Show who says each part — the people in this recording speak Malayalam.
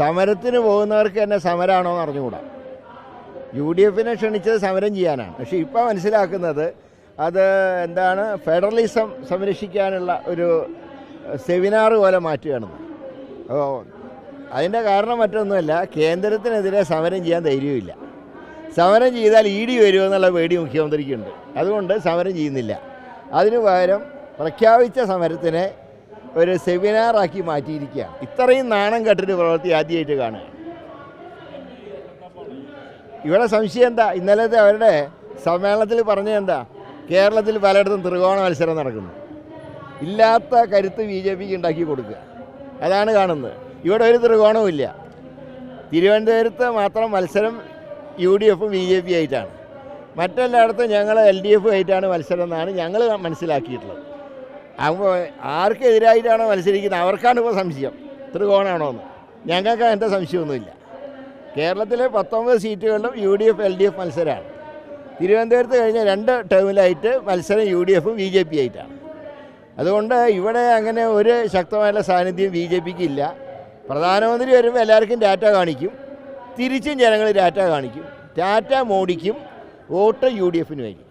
Speaker 1: സമരത്തിന് പോകുന്നവർക്ക് തന്നെ സമരമാണോ എന്ന് അറിഞ്ഞുകൂടാ. യു ഡി എഫിനെ ക്ഷണിച്ചത് സമരം ചെയ്യാനാണ്. പക്ഷേ ഇപ്പോൾ മനസ്സിലാക്കുന്നത് അത് എന്താണ് ഫെഡറലിസം സംരക്ഷിക്കാനുള്ള ഒരു സെമിനാർ പോലെ മാറ്റുകയാണെന്ന്. അപ്പോൾ അതിന്റെ കാരണം മറ്റൊന്നുമല്ല കേന്ദ്രത്തിനെതിരെ സമരം ചെയ്യാൻ ധൈര്യമില്ല സമരം ചെയ്താൽ ഇ ഡി വരുമെന്നുള്ള പേടി മുഖ്യമന്ത്രിക്കുണ്ട്. അതുകൊണ്ട് സമരം ചെയ്യുന്നില്ല. അതിനു പകരം പ്രഖ്യാപിച്ച സമരത്തിനെ ഒരു സെമിനാറാക്കി മാറ്റിയിരിക്കുകയാണ്. ഇത്രയും നാണം കെട്ടൊരു പ്രവൃത്തി ആദ്യമായിട്ട് കാണുക. ഇവിടെ സംശയം എന്താ? ഇന്നലത്തെ അവരുടെ സമ്മേളനത്തിൽ പറഞ്ഞത് എന്താ? കേരളത്തിൽ പലയിടത്തും ത്രികോണ മത്സരം നടക്കുന്നു. ഇല്ലാത്ത കരുത്ത് ബി ജെ പിക്ക് ഉണ്ടാക്കി കൊടുക്കുക. അതാണ് കാണുന്നത്. ഇവിടെ ഒരു ത്രികോണവും ഇല്ല. തിരുവനന്തപുരത്ത് മാത്രം മത്സരം യു ഡി എഫും ബി ജെ പി ആയിട്ടാണ്. മറ്റെല്ലായിടത്തും ഞങ്ങൾ എൽ ഡി എഫ് ആയിട്ടാണ് മത്സരം എന്നാണ് ഞങ്ങൾ മനസ്സിലാക്കിയിട്ടുള്ളത്. അപ്പോൾ ആർക്കെതിരായിട്ടാണോ മത്സരിക്കുന്നത്? അവർക്കാണ് ഇപ്പോൾ സംശയം. ത്രികോണാണോ എന്ന് ഞങ്ങൾക്ക് എന്റെ സംശയമൊന്നുമില്ല. കേരളത്തിലെ പത്തൊമ്പത് സീറ്റുകളിലും U D F L D F മത്സരമാണ് തിരുവനന്തപുരത്ത് കഴിഞ്ഞ രണ്ട് ടേമിലായിട്ട് മത്സരം യു ഡി എഫും ബി ജെ പി ആയിട്ടാണ്. അതുകൊണ്ട് ഇവിടെ അങ്ങനെ ഒരു ശക്തമായ സാന്നിധ്യം ബി ജെ പിക്ക് ഇല്ല. പ്രധാനമന്ത്രി വരുമ്പോൾ എല്ലാവർക്കും ഡാറ്റ കാണിക്കും. തിരിച്ചും ജനങ്ങൾ ഡാറ്റ കാണിക്കും. ഡാറ്റ മോഡിക്കും വോട്ട് യു ഡി എഫിനുമായിരിക്കും